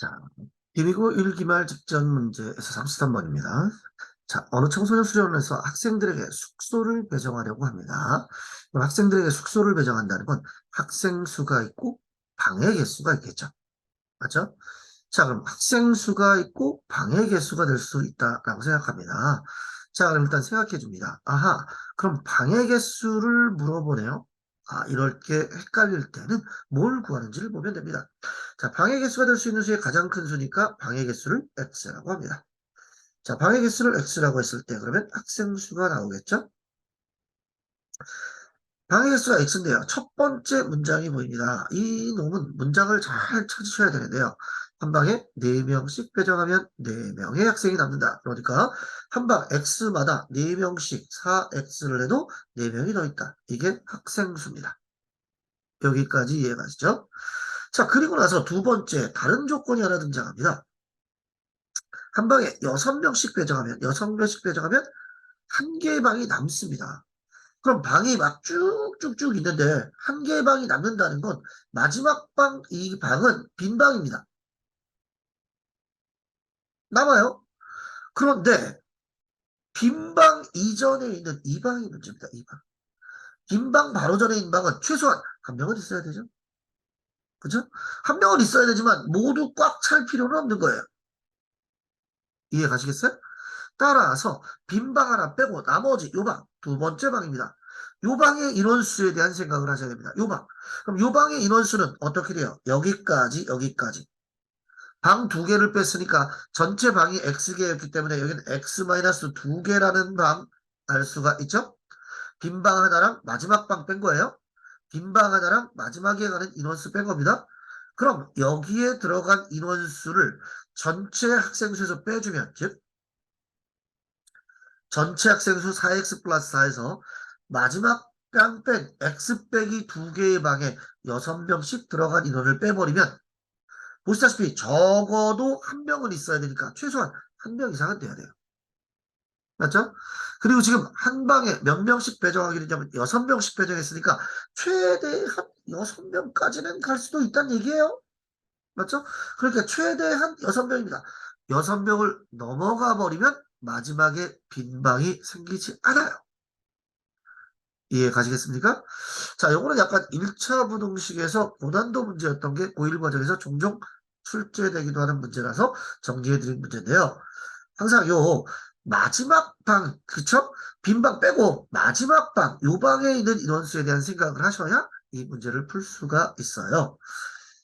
자, 비미고 1기말 직전 문제에서 33번입니다. 자, 어느 청소년 수련원에서 학생들에게 숙소를 배정하려고 합니다. 학생들에게 숙소를 배정한다는 건 학생 수가 있고 방의 개수가 있겠죠. 맞죠? 자, 그럼 학생 수가 있고 방의 개수가 될 수 있다라고 생각합니다. 자, 그럼 일단 생각해 줍니다. 아하, 그럼 방의 개수를 물어보네요. 아, 이럴 게 헷갈릴 때는 뭘 구하는지를 보면 됩니다. 자, 방의 개수가 될 수 있는 수의 가장 큰 수니까 방의 개수를 x라고 합니다. 자, 방의 개수를 x라고 했을 때 그러면 학생 수가 나오겠죠? 방의 개수가 x인데요. 첫 번째 문장이 보입니다. 이 놈은 문장을 잘 찾으셔야 되는데요. 한 방에 4명씩 배정하면 4명의 학생이 남는다. 그러니까 한 방 x마다 4명씩 4x를 해도 4명이 더 있다. 이게 학생 수입니다. 여기까지 이해 가시죠? 자, 그리고 나서 두 번째 다른 조건이 하나 등장합니다. 한 방에 여섯 명씩 배정하면 여섯 명씩 배정하면 한 개의 방이 남습니다. 그럼 방이 막 쭉쭉쭉 있는데 한 개의 방이 남는다는 건 마지막 방 이 방은 빈 방입니다. 남아요. 그런데 빈 방 이전에 있는 이 방이 문제입니다. 이 방. 빈 방 바로 전에 있는 방은 최소한 한 명은 있어야 되죠. 그죠? 한 명은 있어야 되지만 모두 꽉 찰 필요는 없는 거예요. 이해 가시겠어요? 따라서 빈 방 하나 빼고 나머지 요 방, 두 번째 방입니다. 요 방의 인원수에 대한 생각을 하셔야 됩니다. 요 방. 그럼 요 방의 인원수는 어떻게 돼요? 여기까지, 여기까지. 방 두 개를 뺐으니까 전체 방이 x개였기 때문에 여기는 x-두 개라는 방 알 수가 있죠? 빈 방 하나랑 마지막 방 뺀 거예요. 빈 방 하나랑 마지막에 가는 인원수 뺀 겁니다. 그럼 여기에 들어간 인원수를 전체 학생 수에서 빼주면 즉 전체 학생 수 4x 플러스 4에서 마지막 뺨뺀 x 빼기 두 개의 방에 6명씩 들어간 인원을 빼버리면 보시다시피 적어도 한 명은 있어야 되니까 최소한 한 명 이상은 돼야 돼요. 맞죠? 그리고 지금 한 방에 몇 명씩 배정하기로 했냐면 여섯 명씩 배정했으니까 최대한 여섯 명까지는 갈 수도 있다는 얘기예요. 맞죠? 그러니까 최대한 여섯 명입니다. 여섯 명을 넘어가 버리면 마지막에 빈 방이 생기지 않아요. 이해 가시겠습니까? 자, 요거는 약간 1차 부등식에서 고난도 문제였던 게 고1 과정에서 종종 출제되기도 하는 문제라서 정리해드린 문제인데요. 항상 요 마지막 방, 그쵸? 빈방 빼고 마지막 방, 요 방에 있는 인원수에 대한 생각을 하셔야 이 문제를 풀 수가 있어요.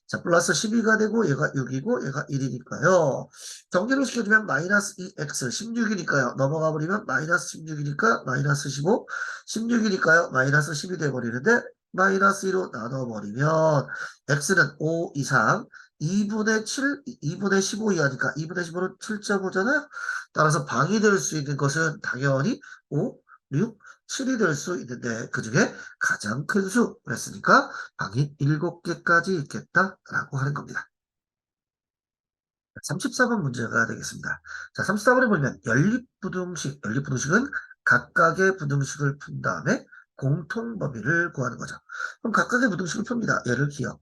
자, 플러스 12가 되고 얘가 6이고 얘가 1이니까요. 정리를 시켜주면 마이너스 2x 16이니까요. 넘어가 버리면 마이너스 16이니까 마이너스 15, 16이니까요. 마이너스 10이 돼버리는데 마이너스 2로 나눠버리면 x는 5 이상 2분의 7, 2분의 15 이하니까 2분의 15는 7.5잖아요. 따라서 방이 될 수 있는 것은 당연히 5, 6, 7이 될 수 있는데 그 중에 가장 큰 수 그랬으니까 방이 7개까지 있겠다라고 하는 겁니다. 34번 문제가 되겠습니다. 자, 34번에 보면 연립부등식, 연립부등식은 각각의 부등식을 푼 다음에 공통 범위를 구하는 거죠. 그럼 각각의 부등식을 풉니다. 얘를 기억,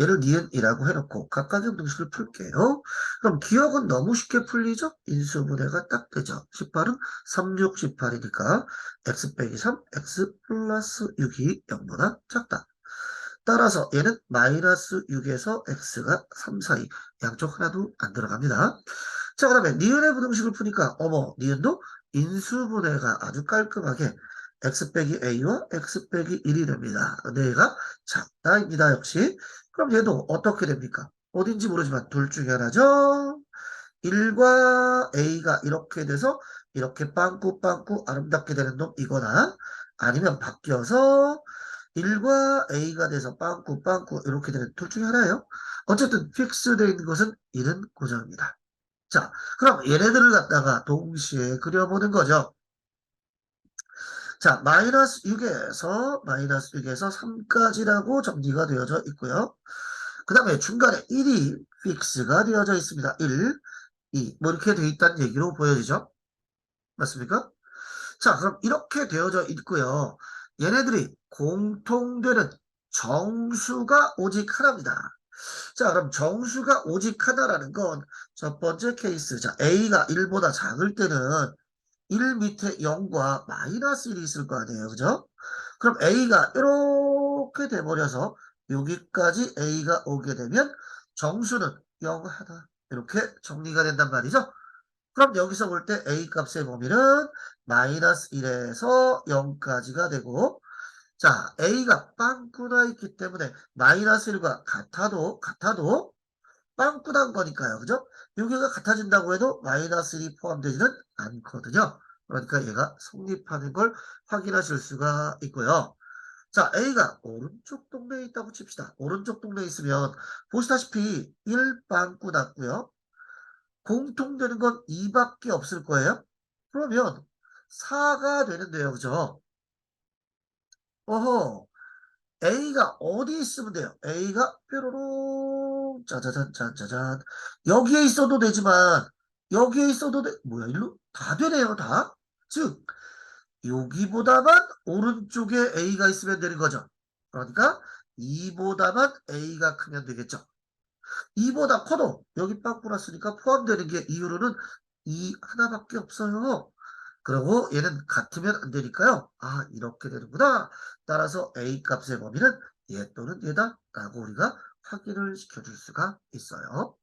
얘를 니은이라고 해놓고 각각의 부등식을 풀게요. 그럼 기억은 너무 쉽게 풀리죠? 인수분해가 딱 되죠. 18은 3, 6, 18이니까 x 빼기 3, x 플러스 6이 0보다 작다. 따라서 얘는 마이너스 6에서 x가 3 사이 양쪽 하나도 안 들어갑니다. 자, 그 다음에 니은의 부등식을 푸니까 어머, 니은도 인수분해가 아주 깔끔하게 x 빼기 a와 x 빼기 1이 됩니다. 근데 얘가 작다입니다. 역시. 그럼 얘도 어떻게 됩니까? 어딘지 모르지만 둘 중에 하나죠. 1과 a가 이렇게 돼서 이렇게 빵꾸빵꾸 아름답게 되는 놈 이거나 아니면 바뀌어서 1과 a가 돼서 빵꾸빵꾸 이렇게 되는 둘 중에 하나예요. 어쨌든 픽스되어 있는 것은 1은 고정입니다. 자, 그럼 얘네들을 갖다가 동시에 그려보는 거죠. 자, 마이너스 6에서 마이너스 6에서 3까지라고 정리가 되어져 있고요. 그 다음에 중간에 1이 픽스가 되어져 있습니다. 1, 2, 뭐 이렇게 되어 있다는 얘기로 보여지죠? 맞습니까? 자, 그럼 이렇게 되어져 있고요. 얘네들이 공통되는 정수가 오직 하나입니다. 자, 그럼 정수가 오직 하나라는 건 첫 번째 케이스. 자, A가 1보다 작을 때는 1 밑에 0과 마이너스 1이 있을 거 아니에요. 그죠? 그럼 A가 이렇게 돼버려서 여기까지 A가 오게 되면 정수는 0 하나. 이렇게 정리가 된단 말이죠. 그럼 여기서 볼 때 A 값의 범위는 마이너스 1에서 0까지가 되고 자, A가 빵꾸나 있기 때문에 마이너스 1과 같아도 같아도 빵꾸난 거니까요. 그죠? 여기가 같아진다고 해도 마이너스 1이 포함되지는 않거든요. 그러니까 얘가 성립하는 걸 확인하실 수가 있고요. 자, A가 오른쪽 동네에 있다고 칩시다. 오른쪽 동네에 있으면 보시다시피 1빵꾸 났고요. 공통되는 건 2밖에 없을 거예요. 그러면 4가 되는데요. 그죠? 어허. A가 어디 있으면 돼요? A가 뾰로 롱 짜자잔 짠짜잔 여기에 있어도 되지만 여기에 있어도 돼 뭐야 일로 다 되네요 다. 즉 여기보다만 오른쪽에 A가 있으면 되는 거죠. 그러니까 2보다만 A가 크면 되겠죠. 2보다 커도 여기 빵꾸 났으니까 포함되는 게 이유로는 2 하나밖에 없어요. 그리고 얘는 같으면 안 되니까요. 아, 이렇게 되는구나. 따라서 A 값의 범위는 얘 또는 얘다 라고 우리가 확인을 시켜줄 수가 있어요.